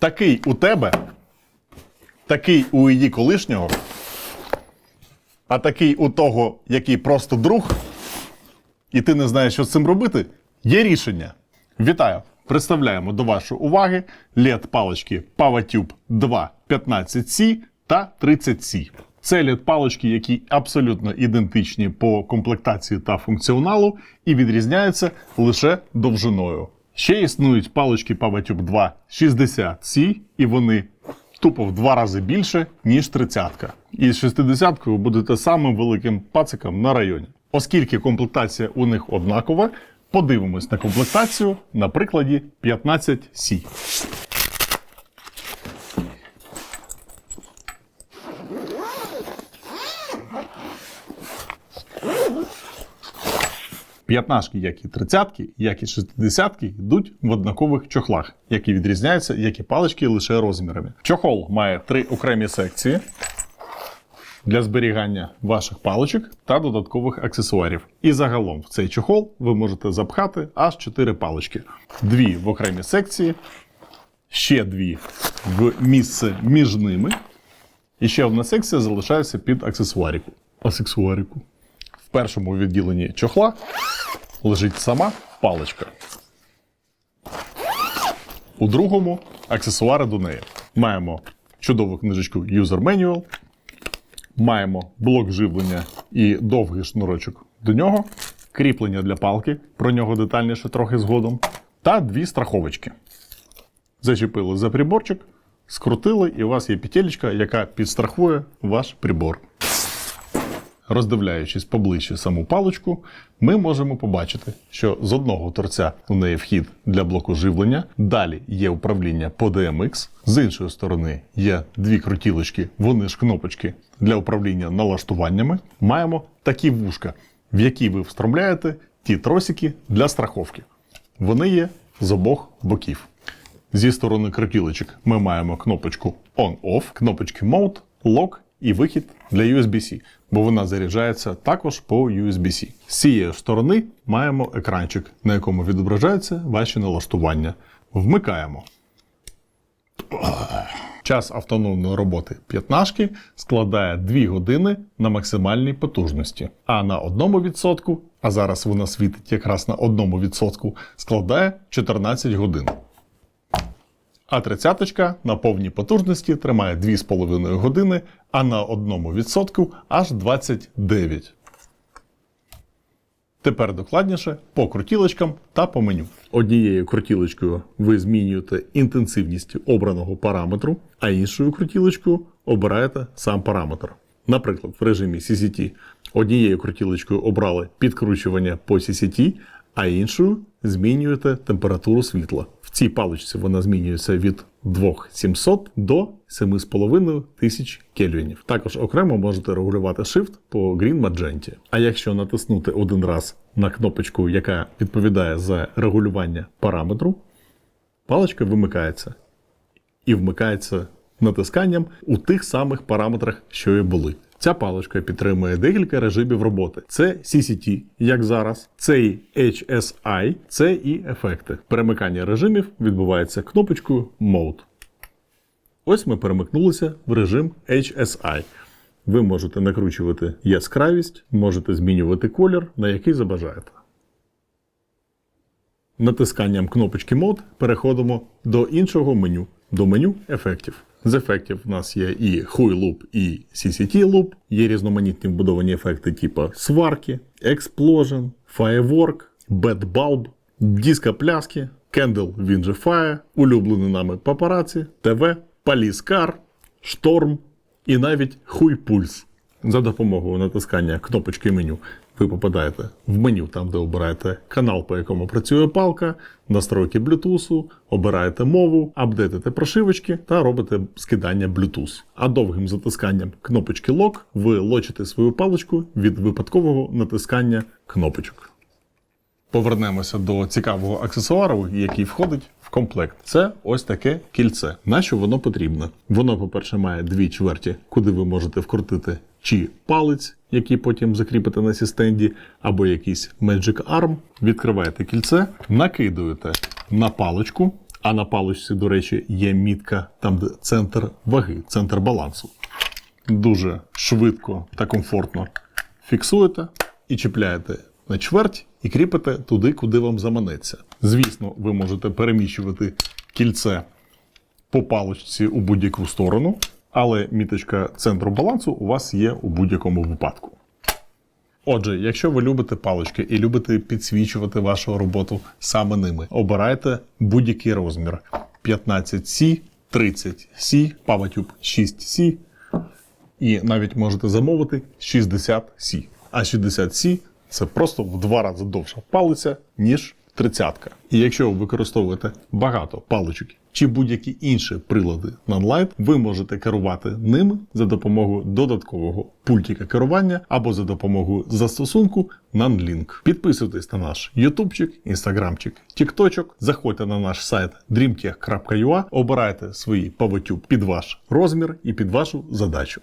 Такий у тебе, такий у її колишнього, а такий у того, який просто друг, і ти не знаєш, що з цим робити, є рішення. Вітаю! Представляємо до вашої уваги led палички PowerTube 2 15C та 30C. Це led палички, які абсолютно ідентичні по комплектації та функціоналу і відрізняються лише довжиною. Ще існують палички PowerTube 2 60C, і вони тупо в два рази більше, ніж 30-ка. І з 60-кою будете самим великим пациком на районі. Оскільки комплектація у них однакова, подивимось на комплектацію на прикладі 15C. П'ятнашки, як і тридцятки, як і шістдесятки, йдуть в однакових чохлах, які відрізняються, як і палички лише розмірами. Чохол має три окремі секції для зберігання ваших паличок та додаткових аксесуарів. І загалом в цей чохол ви можете запхати аж 4 палички. Дві в окремі секції, ще дві в місце між ними. І ще одна секція залишається під аксесуаріку. Аксесуаріку. В першому відділенні чохла лежить сама паличка. У другому аксесуари до неї. Маємо чудову книжечку User Manual, маємо блок живлення і довгий шнурочок до нього, кріплення для палки, про нього детальніше трохи згодом, та дві страховочки. Зачепили за приборчик, скрутили, і у вас є петелечка, яка підстрахує ваш прибор. Роздивляючись поближче саму паличку, ми можемо побачити, що з одного торця у неї вхід для блоку живлення, далі є управління по DMX, з іншої сторони є дві крутілочки, вони ж кнопочки для управління налаштуваннями. Маємо такі вушка, в які ви встромляєте ті тросики для страховки. Вони є з обох боків. Зі сторони крутілочок ми маємо кнопочку On-Off, кнопочки Mode, Lock і вихід для USB-C, бо вона заряджається також по USB-C. З цієї сторони маємо екранчик, на якому відображаються ваші налаштування. Вмикаємо. Час автономної роботи п'ятнашки складає 2 години на максимальній потужності, а на 1%, а зараз вона світить якраз на 1%, складає 14 годин. А тридцяточка на повній потужності тримає 2,5 години, а на 1% аж 29. Тепер докладніше по крутілочкам та по меню. Однією крутілочкою ви змінюєте інтенсивність обраного параметру, а іншою крутілочкою обираєте сам параметр. Наприклад, в режимі CCT однією крутілочкою обрали підкручування по CCT, а іншою змінюєте температуру світла. В цій паличці вона змінюється від 2700 до 7500 тисяч кельвінів. Також окремо можете регулювати Shift по Green Magenta. А якщо натиснути один раз на кнопочку, яка відповідає за регулювання параметру, паличка вимикається. І вмикається натисканням у тих самих параметрах, що і були. Ця паличка підтримує декілька режимів роботи. Це CCT, як зараз, це і HSI, це і ефекти. Перемикання режимів відбувається кнопочкою Mode. Ось ми перемикнулися в режим HSI. Ви можете накручувати яскравість, можете змінювати колір, на який забажаєте. Натисканням кнопочки Mode переходимо до іншого меню, до меню ефектів. З ефектів в нас є і Hui Loop, і CCT Loop, є різноманітні вбудовані ефекти типу сварки, Explosion, Firework, Bad Bulb, Диско пляски, Candle він Fire, улюблений нами папараці, ТВ, Car, Шторм і навіть Хуй Пульс. За допомогою натискання кнопочки меню ви попадаєте в меню, там де обираєте канал, по якому працює палка, настройки Bluetooth, обираєте мову, апдейтите прошивочки та робите скидання Bluetooth. А довгим затисканням кнопочки Lock ви лочите свою паличку від випадкового натискання кнопочок. Повернемося до цікавого аксесуару, який входить в комплект. Це ось таке кільце. На що воно потрібно? Воно, по-перше, має дві чверті, куди ви можете вкрутити чи палець, який потім закріпите на сістенді, або якийсь Magic Arm. Відкриваєте кільце, накидуєте на паличку, А на паличці, до речі, є мітка там, де центр ваги, центр балансу. Дуже швидко та комфортно фіксуєте і чіпляєте на чверть і кріпите туди, куди вам заманеться. Звісно, ви можете переміщувати кільце по паличці у будь-яку сторону, але міточка центру балансу у вас є у будь-якому випадку. Отже, якщо ви любите палички і любите підсвічувати вашу роботу саме ними, обирайте будь-який розмір: 15C, 30C, PowerTube 6C, і навіть можете замовити 60C. А 60C це просто в два рази довша палиця, ніж 30-ка. І якщо ви використовуєте багато паличок чи будь-які інші прилади Nonlight, ви можете керувати ними за допомогою додаткового пультика керування або за допомогою застосунку NanLink. Підписуйтесь на наш ютубчик, інстаграмчик, тікточок, заходьте на наш сайт dreamtech.ua, обирайте свої PowerTube під ваш розмір і під вашу задачу.